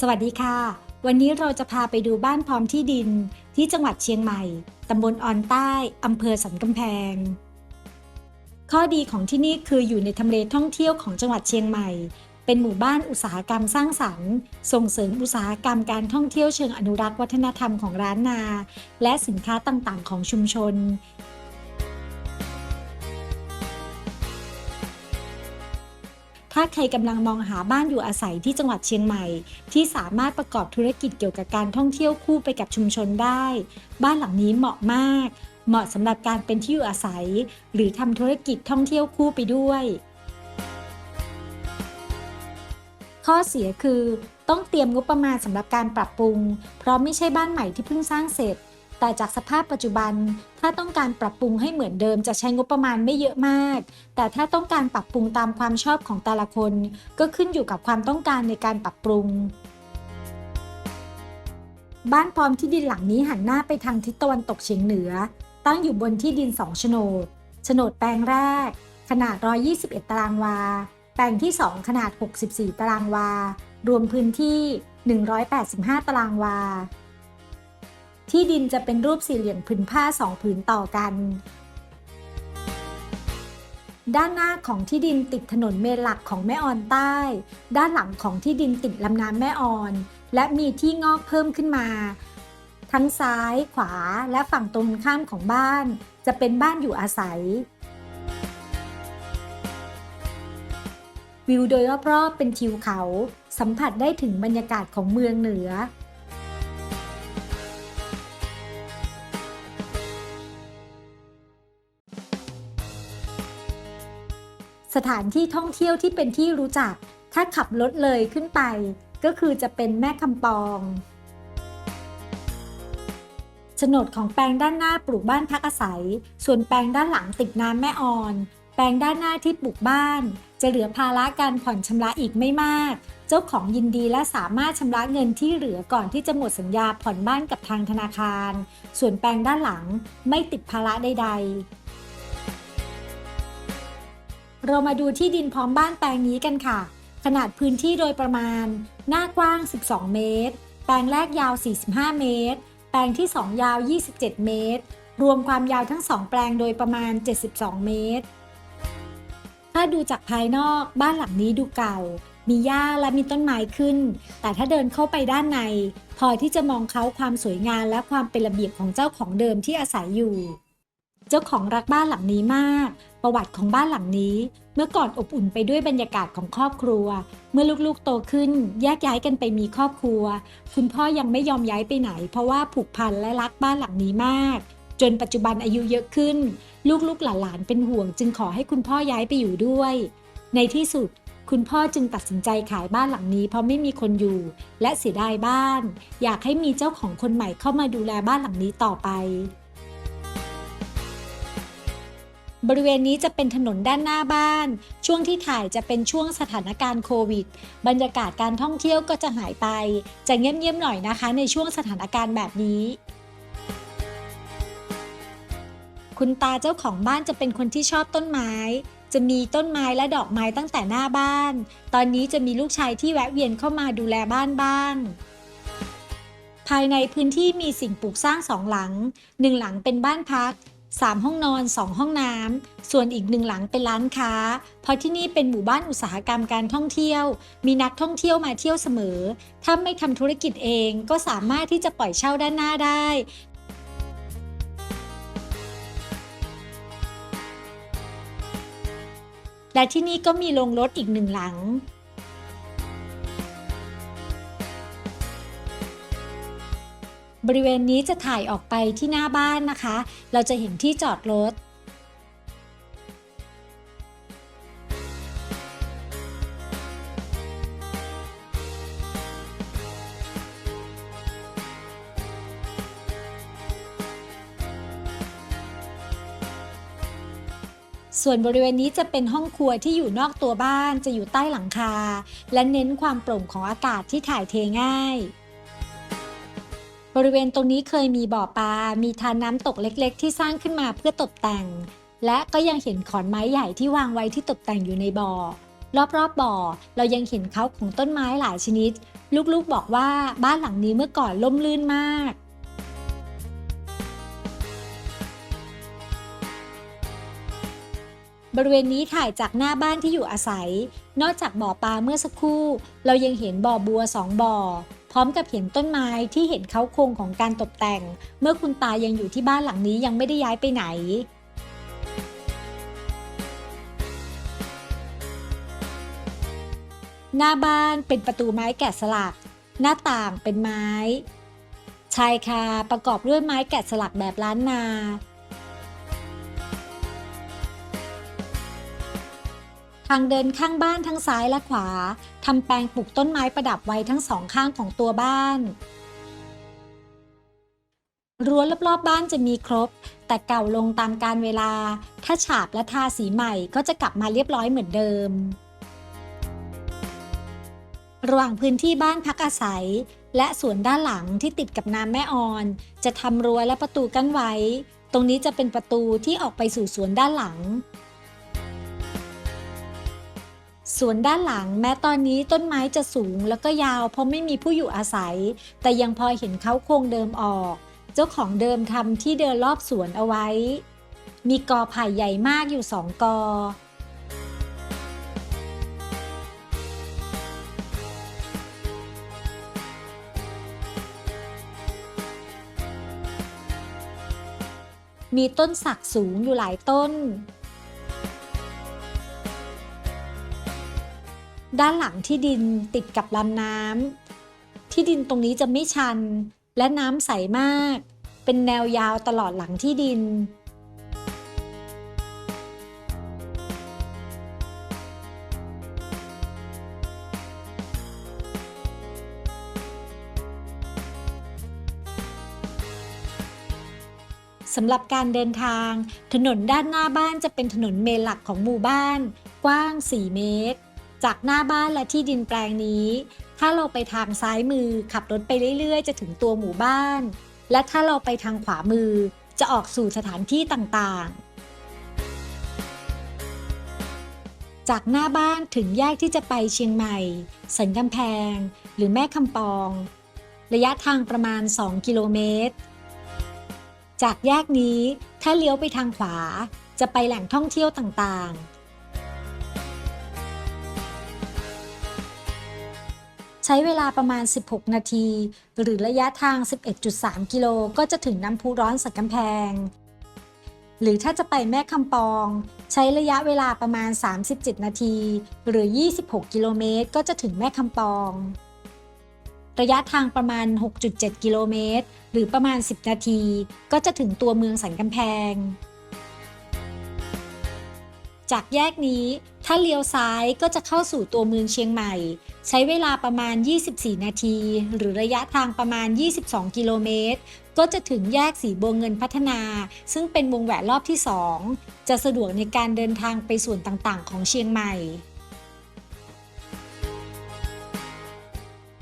สวัสดีค่ะ วันนี้เราจะพาไปดูบ้านพร้อมที่ดินที่จังหวัดเชียงใหม่ ตำบลออนใต้ อำเภอสันกำแพง ข้อดีของที่นี่คืออยู่ในทำเลท่องเที่ยวของจังหวัดเชียงใหม่ เป็นหมู่บ้านอุตสาหกรรมสร้างสรรค์ ส่งเสริมอุตสาหกรรมการท่องเที่ยวเชิงอนุรักษ์วัฒนธรรมของร้านนา และสินค้าต่างๆ ของชุมชน ถ้าใครกำลังมองหาบ้านอยู่อาศัยที่จังหวัดเชียงใหม่ ที่สามารถประกอบธุรกิจเกี่ยวกับการท่องเที่ยวคู่ไปกับชุมชนได้ บ้านหลังนี้เหมาะมาก เหมาะสำหรับการเป็นที่อยู่อาศัย หรือทำธุรกิจท่องเที่ยวคู่ไปด้วย ข้อเสียคือต้องเตรียมงบประมาณสำหรับการปรับปรุง เพราะไม่ใช่บ้านใหม่ที่เพิ่งสร้างเสร็จ แต่จากสภาพปัจจุบัน ถ้าต้องการปรับปรุงให้เหมือนเดิมจะใช้งบประมาณไม่เยอะมาก แต่ถ้าต้องการปรับปรุงตามความชอบของแต่ละคน ก็ขึ้นอยู่กับความต้องการในการปรับปรุง บ้านพร้อมที่ดินหลังนี้หันหน้าไปทางทิศตะวันตกเฉียงเหนือ ตั้งอยู่บนที่ดิน2โฉนดโฉนดแปลงแรก ขนาด 121 ตารางวา แปลงที่ 2 ขนาด 64 ตารางวา รวมพื้นที่ 185 ตารางวา ที่ดินจะเป็นรูปสี่เหลี่ยมผืนผ้า2ผืนต่อกัน ด้านหน้าของที่ดินติดถนนเมนหลักของแม่ออนใต้ ด้านหลังของที่ดินติดลำน้ำแม่ออน และมีที่งอกเพิ่มขึ้นมา ทั้งซ้าย ขวา และฝั่งตรงข้ามของบ้าน จะเป็นบ้านอยู่อาศัยวิวโดยรอบๆเป็นทิวเขา สัมผัสได้ถึงบรรยากาศของเมืองเหนือ สถานที่ท่องเที่ยวที่เป็นที่รู้จัก ถ้าขับรถเลยขึ้นไป ก็คือจะเป็นแม่คำปองโฉนดของแปลงด้านหน้าปลูกบ้านพักอาศัย ส่วนแปลงด้านหลังติดน้ำแม่ออน แปลงด้านหน้าที่ปลูกบ้าน จะเหลือภาระการผ่อนชำระอีกไม่มาก เจ้าของยินดีและสามารถชำระเงินที่เหลือก่อนที่จะหมดสัญญาผ่อนบ้านกับทางธนาคาร ส่วนแปลงด้านหลังไม่ติดภาระใดๆ เรามาดูที่ดินพร้อมบ้านแปลงนี้กันค่ะ ขนาดพื้นที่โดยประมาณ หน้ากว้าง 12 เมตร แปลงแรกยาว 45 เมตร แปลงที่ 2 ยาว 27 เมตร รวมความยาวทั้ง 2 แปลงโดยประมาณ 72 เมตร ถ้าดูจากภายนอกบ้านหลังนี้ดูเก่า มีหญ้าและมีต้นไม้ขึ้น แต่ถ้าเดินเข้าไปด้านใน พอที่จะมองเขาความสวยงามและความเป็นระเบียบของเจ้าของเดิมที่อาศัยอยู่ จ้าของรักบ้านหลังนี้มาก ประวัติของบ้านหลังนี้ เมื่อก่อนอบอุ่นไปด้วยบรรยากาศของครอบครัว เมื่อลูกๆโตขึ้นแยกย้ายกันไปมีครอบครัว คุณพ่อยังไม่ยอมย้ายไปไหน เพราะว่าผูกพันและรักบ้านหลังนี้มาก จนปัจจุบันอายุเยอะขึ้น ลูกๆหลานๆเป็นห่วง จึงขอให้คุณพ่อย้ายไปอยู่ด้วย ในที่สุดคุณพ่อจึงตัดสินใจขายบ้านหลังนี้เพราะไม่มีคนอยู่ และเสียดายบ้าน อยากให้มีเจ้าของคนใหม่เข้ามาดูแลบ้านหลังนี้ต่อไป บริเวณนี้จะเป็นถนนด้านหน้าบ้าน ช่วงที่ถ่ายจะเป็นช่วงสถานการณ์โควิด บรรยากาศการท่องเที่ยวก็จะหายไป จะเงียบๆหน่อยนะคะ ในช่วงสถานการณ์แบบนี้ คุณตาเจ้าของบ้านจะเป็นคนที่ชอบต้นไม้ จะมีต้นไม้และดอกไม้ตั้งแต่หน้าบ้าน ตอนนี้จะมีลูกชายที่แวะเวียนเข้ามาดูแลบ้านบ้างภายในพื้นที่มีสิ่งปลูกสร้างสองหลัง หนึ่งหลังเป็นบ้านพัก 3 ห้องนอน 2 ห้องน้ำ ส่วนอีกหนึ่งหลังเป็นร้านค้า เพราะที่นี่เป็นหมู่บ้านอุตสาหกรรมการท่องเที่ยว มีนักท่องเที่ยวมาเที่ยวเสมอ ถ้าไม่ทำธุรกิจเองก็สามารถที่จะปล่อยเช่าด้านหน้าได้ และที่นี่ก็มีโรงรถอีกหนึ่งหลัง บริเวณนี้จะถ่ายออกไปที่หน้าบ้านนะคะ เราจะเห็นที่จอดรถส่วนบริเวณนี้จะเป็นห้องครัวที่อยู่นอกตัวบ้านจะอยู่ใต้หลังคา และเน้นความโปร่งของอากาศที่ถ่ายเทง่าย บริเวณตรงนี้เคยมีบ่อปลา มีทานน้ำตกเล็กๆ ที่สร้างขึ้นมาเพื่อตกแต่ง และก็ยังเห็นขอนไม้ใหญ่ที่วางไว้ที่ตกแต่งอยู่ในบ่อ รอบๆบบ่อเรายังเห็นเขาของต้นไม้หลายชนิด ลูกๆบอกว่าบ้านหลังนี้เมื่อก่อนล่มลื่นมากบริเวณนี้ถ่ายจากหน้าบ้านที่อยู่อาศัย นอกจากบ่อปลาเมื่อสักครู่ เรายังเห็นบ่อบัวสองบ่อ พร้อมกับเห็นต้นไม้ที่เห็นเขาโครงของการตกแต่ง เมื่อคุณตายังอยู่ที่บ้านหลังนี้ยังไม่ได้ย้ายไปไหนหน้าบ้านเป็นประตูไม้แกะสลัก หน้าต่างเป็นไม้ ชายคาประกอบด้วยไม้แกะสลักแบบล้านนาางเดินข้างบ้านทั้งซ้ายและขวาทำแปลงปลูกต้นไม้ประดับไว้ทั้งสองข้างของตัวบ้าน รั้วรอบๆบบ้านจะมีครบ แต่เก่าลงตามการเวลา ถ้าฉาบและทาสีใหม่ก็จะกลับมาเรียบร้อยเหมือนเดิม ระหว่างพื้นที่บ้านพักอาศัย และสวนด้านหลังที่ติดกับน้ำแม่ออน จะทำรั้วและประตูกั้นไว้ ตรงนี้จะเป็นประตูที่ออกไปสู่สวนด้านหลัง สวนด้านหลังแม้ตอนนี้ต้นไม้จะสูงแล้วก็ยาวเพราะไม่มีผู้อยู่อาศัย แต่ยังพอเห็นเขาโครงเดิมออก เจ้าของเดิมทำที่เดินรอบสวนเอาไว้ มีกอไผ่ใหญ่มากอยู่สองกอ มีต้นสักสูงอยู่หลายต้น ด้านหลังที่ดินติดกับลำน้ำที่ดินตรงนี้จะไม่ชัน และน้ำใสมาก เป็นแนวยาวตลอดหลังที่ดิน สำหรับการเดินทาง ถนนด้านหน้าบ้านจะเป็นถนนเมนหลักของหมู่บ้าน กว้าง 4 เมตร จากหน้าบ้านและที่ดินแปลงนี้ ถ้าเราไปทางซ้ายมือขับรถไปเรื่อย ๆ จะถึงตัวหมู่บ้าน และถ้าเราไปทางขวามือจะออกสู่สถานที่ต่างๆ จากหน้าบ้านถึงแยกที่จะไปเชียงใหม่ สันกำแพง หรือแม่คำปอง ระยะทางประมาณ 2 กิโลเมตร จากแยกนี้ถ้าเลี้ยวไปทางขวาจะไปแหล่งท่องเที่ยวต่างๆ ใช้เวลาประมาณ 16 นาที หรือระยะทาง 11.3 กิโลก็จะถึงน้ำพุร้อนสักกำแพง หรือถ้าจะไปแม่คำปอง ใช้ระยะเวลาประมาณ 37 นาที หรือ 26 กิโลเมตร ก็จะถึงแม่คำปอง ระยะทางประมาณ 6.7 กิโลเมตร หรือประมาณ 10 นาที ก็จะถึงตัวเมืองสันกำแพง จากแยกนี้ ถ้าเลี้ยวซ้ายก็จะเข้าสู่ตัวเมืองเชียงใหม่ ใช้เวลาประมาณ 24 นาที หรือระยะทางประมาณ 22 กิโลเมตร ก็จะถึงแยกสีบัวเงินพัฒนา ซึ่งเป็นวงแหวนรอบที่ 2 จะสะดวกในการเดินทางไปส่วนต่างๆ ของเชียงใหม่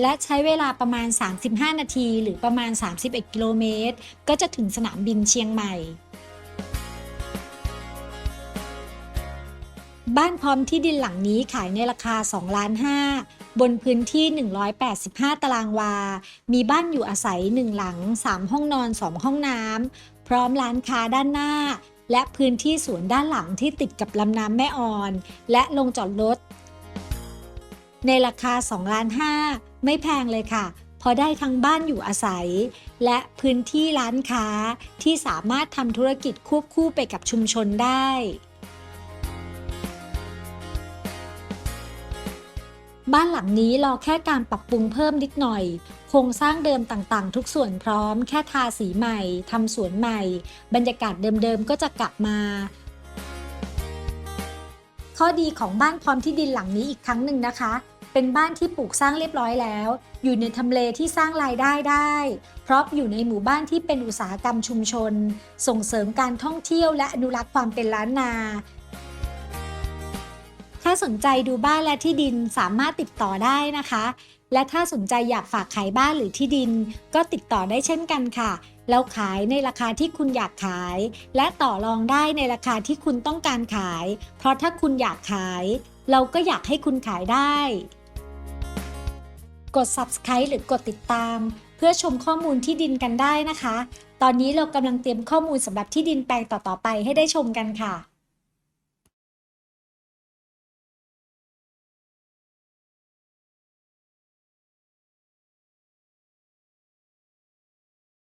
และใช้เวลาประมาณ 35 นาที หรือประมาณ 31 กิโลเมตร ก็จะถึงสนามบินเชียงใหม่ บ้านพร้อมที่ดินหลังนี้ขายในราคา 2 ล้าน5บนพื้นที่ 185 ตารางวา มีบ้านอยู่อาศัย 1 หลัง 3 ห้องนอน 2 ห้องน้ำ พร้อมร้านค้าด้านหน้า และพื้นที่สวนด้านหลังที่ติดกับลำน้ำแม่ออน และลงจอดรถ ในราคา 2 ล้าน5ไม่แพงเลยค่ะ พอได้ทั้งบ้านอยู่อาศัย และพื้นที่ร้านค้าที่สามารถทำธุรกิจควบคู่ไปกับชุมชนได้ บ้านหลังนี้รอแค่การปรับปรุงเพิ่มนิดหน่อย โครงสร้างเดิมต่างๆ ทุกส่วนพร้อม แค่ทาสีใหม่ทำสวนใหม่ บรรยากาศเดิมๆก็จะกลับมา ข้อดีของบ้านพร้อมที่ดินหลังนี้อีกครั้งหนึ่งนะคะ เป็นบ้านที่ปลูกสร้างเรียบร้อยแล้ว อยู่ในทำเลที่สร้างรายได้ได้ เพราะอยู่ในหมู่บ้านที่เป็นอุตสาหกรรมชุมชน ส่งเสริมการท่องเที่ยวและอนุรักษ์ความเป็นล้านนาถ้า สนใจดูบ้านและที่ดินสามารถติดต่อได้นะคะ และถ้าสนใจอยากฝากขายบ้านหรือที่ดิน ก็ติดต่อได้เช่นกันค่ะ แล้วขายในราคาที่คุณอยากขาย และต่อรองได้ในราคาที่คุณต้องการขาย เพราะถ้าคุณอยากขาย เราก็อยากให้คุณขายได้ กด subscribe หรือกดติดตาม เพื่อชมข้อมูลที่ดินกันได้นะคะ ตอนนี้เรากำลังเตรียมข้อมูลสำหรับที่ดินแปลงต่อๆไปให้ได้ชมกันค่ะ